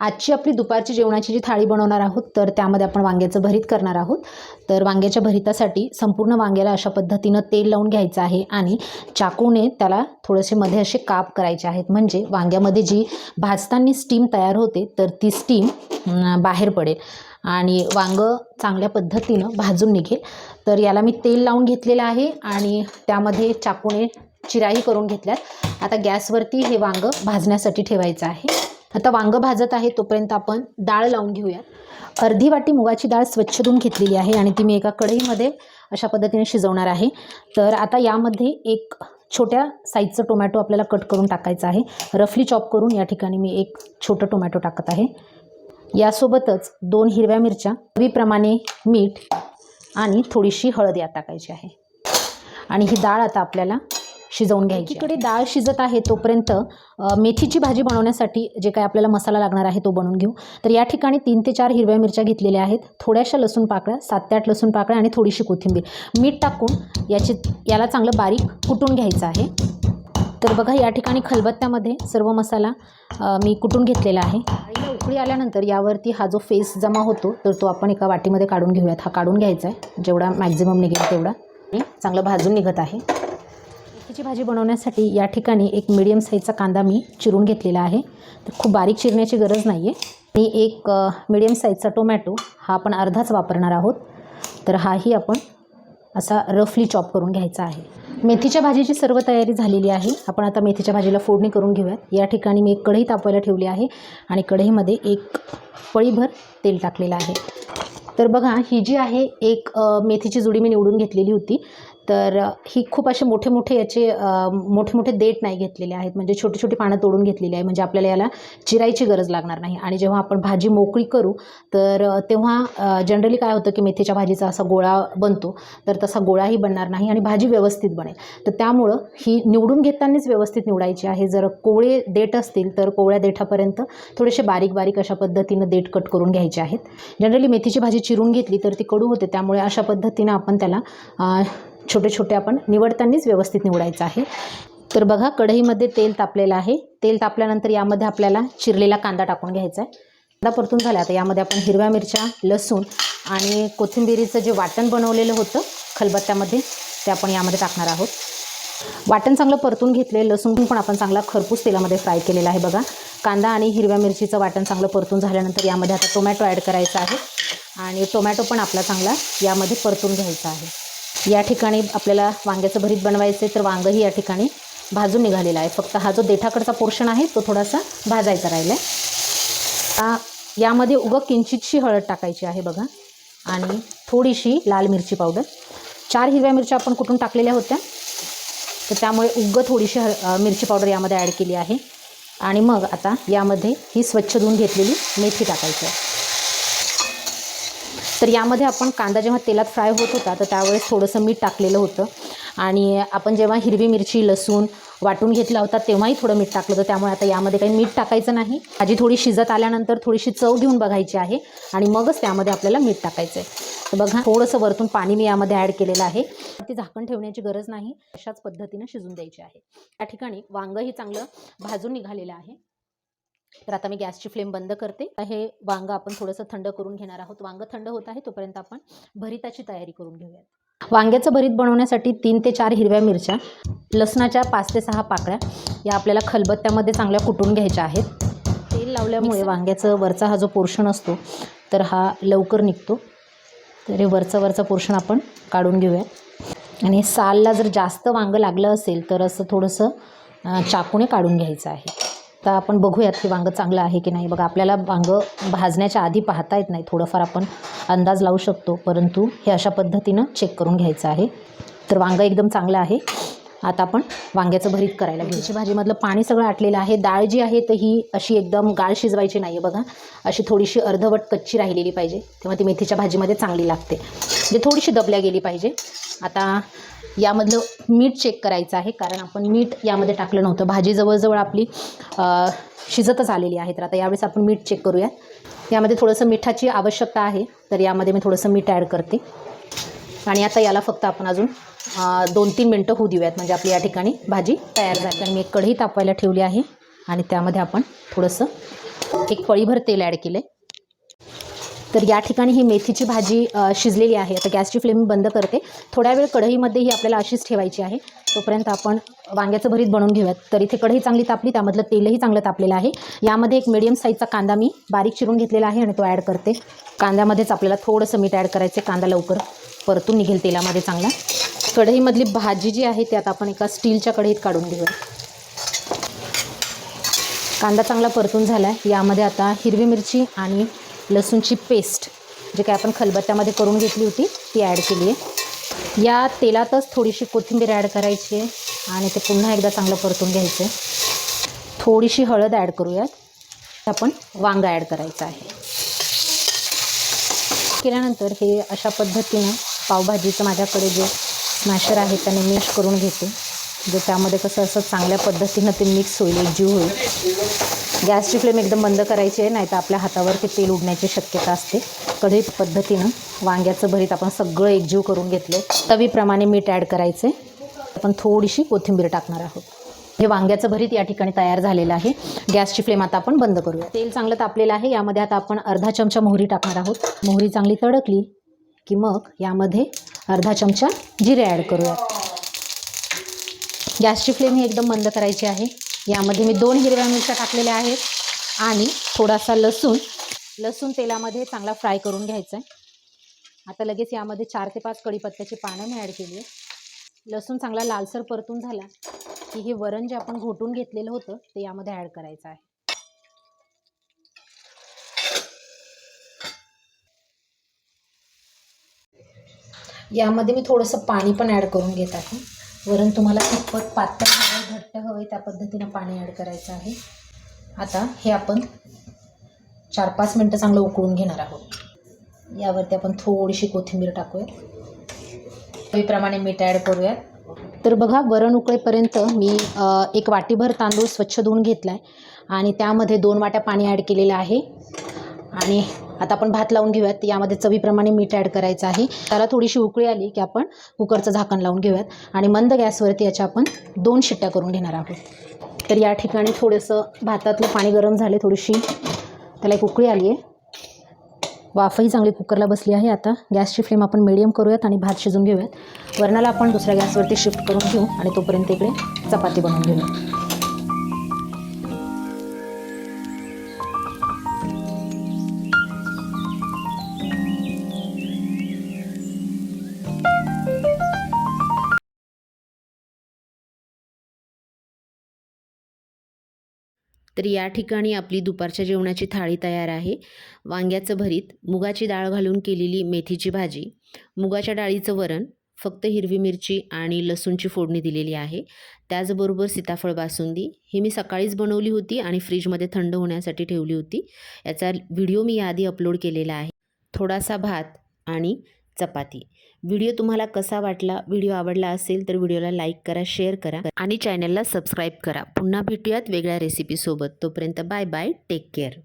आजची आपली दुपारची जेवणाची जी थाळी बनवणार आहोत तर त्यामध्ये आपण वांग्याचं भरीत करणार आहोत. तर वांग्याच्या भरितासाठी संपूर्ण वांग्याला अशा पद्धतीनं तेल लावून घ्यायचं आहे आणि चाकूने त्याला थोडेसे मध्ये असे काप करायचे आहेत. म्हणजे वांग्यामध्ये जी भाजताना स्टीम तयार होते तर ती स्टीम बाहेर पडेल आणि वांग चांगल्या पद्धतीनं भाजून निघेल. तर याला मी तेल लावून घेतलेलं आहे आणि त्यामध्ये चाकूने चिराई करून घेतल्यात. आता गॅसवरती हे वांग भाजण्यासाठी ठेवायचं आहे. आता वांगं भाजत आहे तोपर्यंत आपण डाळ लावून घेऊयात. अर्धी वाटी मुगाची डाळ स्वच्छ धुवून घेतलेली आहे आणि ती मी एका कढईमध्ये अशा पद्धतीने शिजवणार आहे. तर आता यामध्ये एक छोट्या साईजचं टोमॅटो आपल्याला कट करून टाकायचं आहे. रफली चॉप करून या ठिकाणी मी एक छोटं टोमॅटो टाकत आहे. यासोबतच दोन हिरव्या मिरच्या चवीप्रमाणे मीठ आणि थोडीशी हळद यात टाकायची आहे. आणि ही डाळ आता आपल्याला शिजवून घ्यायची इकडे डाळ शिजत आहे तोपर्यंत मेथीची भाजी बनवण्यासाठी जे काही आपल्याला मसाला लागणार आहे तो बनवून घेऊ. तर या ठिकाणी तीन ते चार हिरव्या मिरच्या घेतलेल्या आहेत. थोड्याशा लसूण पाकळ्या सात ते आठ लसूण पाकळ्या आणि थोडीशी कोथिंबीर. मीठ टाकून याची याला चांगलं बारीक कुटून घ्यायचं आहे. तर बघा या ठिकाणी खलबत्त्यामध्ये सर्व मसाला मी कुटून घेतलेला आहे. डाळीला उकळी आल्यानंतर यावरती हा जो फेस जमा होतो तर तो आपण एका वाटीमध्ये काढून घेऊयात. हा काढून घ्यायचा आहे. जेवढा मॅक्झिमम निघेल तेवढा. आणि चांगलं भाजून निघत आहे. मेथीची भाजी बनवण्यासाठी या ठिकाणी एक मिडियम साईजचा कांदा मी चिरून घेतलेला आहे. तर खूप बारीक चिरण्याची गरज नाही आहे आणि एक मिडियम साईजचा टोमॅटो हा आपण अर्धाच वापरणार आहोत. तर हाही आपण असा रफली चॉप करून घ्यायचा आहे. मेथीच्या भाजीची सर्व तयारी झालेली आहे. आपण आता मेथीच्या भाजीला फोडणी करून घेऊयात. या ठिकाणी मी एक कढई तापवायला ठेवली आहे आणि कढईमध्ये एक पळीभर तेल टाकलेलं आहे. तर बघा ही जी आहे एक मेथीची जुडी मी निवडून घेतलेली होती. तर ही खूप असे मोठे मोठे याचे मोठे मोठे देठ नाही घेतलेले आहेत. म्हणजे छोटी छोटी पानं तोडून घेतलेली आहे. म्हणजे आपल्याला याला चिरायची गरज लागणार नाही. आणि जेव्हा आपण भाजी मोकळी करू तर तेव्हा जनरली काय होतं की मेथीच्या भाजीचा असा गोळा बनतो. तर तसा गोळाही बनणार नाही आणि भाजी व्यवस्थित बनेल. तर त्यामुळं ही निवडून घेतानाच व्यवस्थित निवडायची आहे. जर कोवळे देठ असतील तर कोवळ्या देठापर्यंत थोडेसे बारीक बारीक अशा पद्धतीनं देठ कट करून घ्यायचे आहेत. जनरली मेथीची भाजी चिरून घेतली तर ती कडू होते. त्यामुळे अशा पद्धतीनं आपण त्याला छोटे छोटे आपण निवडतानाच व्यवस्थित निवडायचं आहे. तर बघा कढईमध्ये तेल तापलेलं आहे. तेल तापल्यानंतर यामध्ये आपल्याला चिरलेला कांदा टाकून घ्यायचा आहे. कांदा परतून झाला आता यामध्ये आपण हिरव्या मिरच्या लसूण आणि कोथिंबिरीचं जे वाटण बनवलेलं होतं खलबत्त्यामध्ये ते आपण यामध्ये टाकणार आहोत. वाटण चांगलं परतून घेतले लसूण पण आपण चांगला खरपूस तेलामध्ये फ्राय केलेला आहे बघा. कांदा आणि हिरव्या मिरचीचं वाटण चांगलं परतून झाल्यानंतर यामध्ये आता टोमॅटो ॲड करायचा आहे. आणि टोमॅटो पण आपला चांगला यामध्ये परतून घ्यायचा आहे. या ठिकाणी आपल्याला वांग्याचं भरीत बनवायचं आहे तर वांगंही या ठिकाणी भाजून निघालेला आहे. फक्त हा जो देठाकडचा पोर्शन आहे तो थोडासा भाजायचा राहिला आहे यामध्ये उगं किंचितशी हळद टाकायची आहे बघा. आणि थोडीशी लाल मिरची पावडर. चार हिरव्या मिरच्या आपण कुठून टाकलेल्या होत्या? तर त्यामुळे उगं थोडीशी हळ मिरची पावडर यामध्ये ॲड केली आहे. आणि मग आता यामध्ये ही स्वच्छ धुवून घेतलेली मेथी टाकायची आहे. तर यामध्ये आपण कांदा जेव्हा तेलात फ्राय होत होता तर त्यावेळेस थोडंसं मीठ टाकलेलं होतं. आणि आपण जेव्हा हिरवी मिरची लसूण वाटून घेतला होता तेव्हाही थोडं मीठ टाकलं होतं. त्यामुळे आता यामध्ये काही मीठ टाकायचं नाही. भाजी थोडी शिजत आल्यानंतर थोडीशी चव घेऊन बघायची आहे आणि मगच त्यामध्ये आपल्याला मीठ टाकायचं आहे तर बघा थोडंसं वरतून पाणी मी यामध्ये ॲड केलेलं आहे. ती झाकण ठेवण्याची गरज नाही. अशाच पद्धतीनं शिजून द्यायची आहे. त्या ठिकाणी वांगंही चांगलं भाजून निघालेलं आहे. तर आता मी गॅसची फ्लेम बंद करते. हे वांगं आपण थोडंसं थंड करून घेणार आहोत. वांगं थंड होत आहे तोपर्यंत आपण भरिताची तयारी करून घेऊयात. वांग्याचं भरीत बनवण्यासाठी तीन ते चार हिरव्या मिरच्या लसणाच्या पाच ते सहा पाकळ्या या आपल्याला खलबत्त्यामध्ये चांगल्या कुटून घ्यायच्या आहेत. तेल लावल्यामुळे वांग्याचं वरचा हा जो पोर्शन असतो तर हा लवकर निघतो. तर हे वरचा वरचा पोर्शन आपण काढून घेऊयात आणि सालला जर जास्त वांगं लागलं असेल तर असं थोडंसं चाकूने काढून घ्यायचं आहे. तर आपण बघूयात हे वांगं चांगलं आहे की नाही. बघा आपल्याला वांगं भाजण्याच्या आधी पाहता येत नाही. थोडंफार आपण अंदाज लावू शकतो परंतु हे अशा पद्धतीनं चेक करून घ्यायचं आहे. तर वांगं एकदम चांगलं आहे. आता आपण वांग्याचं भरीत करायला घ्यायची भाजीमधलं पाणी सगळं आटलेलं आहे. डाळ जी आहे तर ही अशी एकदम गाळ शिजवायची नाही आहे बघा. अशी थोडीशी अर्धवट कच्ची राहिलेली पाहिजे. तेव्हा ती मेथीच्या भाजीमध्ये चांगली लागते. म्हणजे थोडीशी दबल्या गेली पाहिजे. आता यामधलं मीठ चेक करायचं आहे कारण आपण मीठ यामध्ये टाकलं नव्हतं. भाजी जवळजवळ आपली शिजतच आलेली आहे. तर आता यावेळेस आपण मीठ चेक करूयात यामध्ये थोडंसं मिठाची आवश्यकता आहे तर यामध्ये मी थोडंसं मीठ ॲड करते. आणि आता याला फक्त आपण अजून दोन तीन मिनटं होऊ देऊयात. म्हणजे आपली या ठिकाणी भाजी तयार झाली. आणि मी एक कढई तापवायला ठेवली आहे. आणि त्यामध्ये आपण थोडंसं एक पळीभर तेल ॲड केलं तर या ठिकाणी ही मेथीची भाजी शिजलेली आहे. आता गॅसची फ्लेम बंद करते. थोड्या वेळ कढईमध्ये ही आपल्याला अशीच ठेवायची आहे. तोपर्यंत आपण वांग्याचं भरीत बनवून घेऊयात. तर इथे कढई चांगली तापली त्यामधलं तेलही चांगलं तापलेलं आहे. यामध्ये एक मिडियम साईजचा कांदा मी बारीक चिरून घेतलेला आहे आणि तो ॲड करते. कांद्यामध्येच आपल्याला थोडंसं मीठ ॲड करायचं कांदा लवकर परतून निघेल तेलामध्ये चांगला. कढईमधली भाजी जी आहे ती आता आपण एका स्टीलच्या कढईत काढून घेऊया कांदा चांगला परतून झाला आहे यामध्ये आता हिरवी मिरची आणि लसूणची पेस्ट जे काय आपण खलबत्त्यामध्ये करून घेतली होती ती ॲड केली आहे. या तेलातच थोडीशी कोथिंबीर ॲड करायची आहे आणि ते पुन्हा एकदा चांगलं परतून घ्यायचं आहे. थोडीशी हळद ॲड करूयात. आपण वांगा ॲड करायचं आहे. केल्यानंतर हे अशा पद्धतीनं पावभाजीचं माझ्याकडे जे स्मॅशर आहे त्याने मिश करून घेते. जे त्यामध्ये कसं असं चांगल्या पद्धतीनं ते मिक्स होईल एकजीव होईल. गॅसची फ्लेम एकदम बंद करायची आहे नाही तर आपल्या हातावर ते तेल उडण्याची शक्यता असते. कधी पद्धतीनं वांग्याचं भरीत आपण सगळं एकजीव करून घेतलं तवीप्रमाणे मीठ ॲड करायचं आहे आपण थोडीशी कोथिंबीर टाकणार आहोत. हे वांग्याचं भरीत या ठिकाणी तयार झालेलं आहे. गॅसची फ्लेम आता आपण बंद करूया. तेल चांगलं तापलेलं आहे यामध्ये आता आपण अर्धा चमचा मोहरी टाकणार आहोत. मोहरी चांगली तडकली की मग यामध्ये अर्धा चमचा जिरे ॲड करूया गॅसची फ्लेम ही एकदम बंद करायची आहे. यामध्ये मी दोन हिरव्या मिरच्या टाकलेल्या आहेत आणि थोडासा लसूण लसूण तेलामध्ये चांगला फ्राय करून घ्यायचा आहे आता लगेच यामध्ये चार ते पाच कढीपत्त्याची पानं मी ॲड केली आहे लसूण चांगला लालसर परतून झाला की हे वरण जे आपण घोटून घेतलेलं होतं ते यामध्ये ॲड करायचं आहे. यामध्ये मी थोडंसं पाणी पण ॲड करून घेत आहे. वरण तुम्हाला कितपत पातळ हवं घट्ट हवं त्या पद्धतीनं पाणी ॲड करायचं आहे. आता हे आपण चार पाच मिनटं चांगलं उकळून घेणार आहोत. यावरती आपण थोडीशी कोथिंबीर टाकूयात. चवीप्रमाणे मीठ ॲड करूयात. तर बघा वरण उकळेपर्यंत मी एक वाटीभर तांदूळ स्वच्छ धुवून घेतला आहे आणि त्यामध्ये दोन वाट्या पाणी ॲड केलेलं आहे. आणि आता आपण भात लावून घेऊयात. यामध्ये चवीप्रमाणे मीठ ॲड करायचं आहे. त्याला थोडीशी उकळी आली की आपण कुकरचं झाकण लावून घेऊयात. आणि मंद गॅसवरती याच्या आपण दोन शिट्ट्या करून घेणार आहोत. तर या ठिकाणी थोडंसं भातातलं पाणी गरम झाले थोडीशी त्याला एक उकळी आली आहे वाफही चांगली कुकरला बसली आहे. आता गॅसची फ्लेम आपण मिडियम करूयात आणि भात शिजून घेऊयात. वरणाला आपण दुसऱ्या गॅसवरती शिफ्ट करून घेऊ आणि तोपर्यंत इकडे चपाती बनवून घेऊया तर या ठिकाणी आपली दुपारच्या जेवणाची थाळी तयार आहे. वांग्याचं भरीत मुगाची डाळ घालून केलेली मेथीची भाजी मुगाच्या डाळीचं वरण फक्त हिरवी मिरची आणि लसूणची फोडणी दिलेली आहे. त्याचबरोबर सीताफळ बासुंदी. ही मी सकाळीच बनवली होती आणि फ्रीजमध्ये थंड होण्यासाठी ठेवली होती. याचा व्हिडिओ मी याआधी अपलोड केलेला आहे. थोडासा भात आणि चपाती. व्हिडिओ तुम्हाला कसा वाटला व्हिडिओ आवडला असेल तर व्हिडिओला लाईक करा शेअर करा आणि चॅनलला सबस्क्राईब करा. पुन्हा भेटूयात वेगळ्या रेसिपीसोबत तोपर्यंत बाय बाय टेक केअर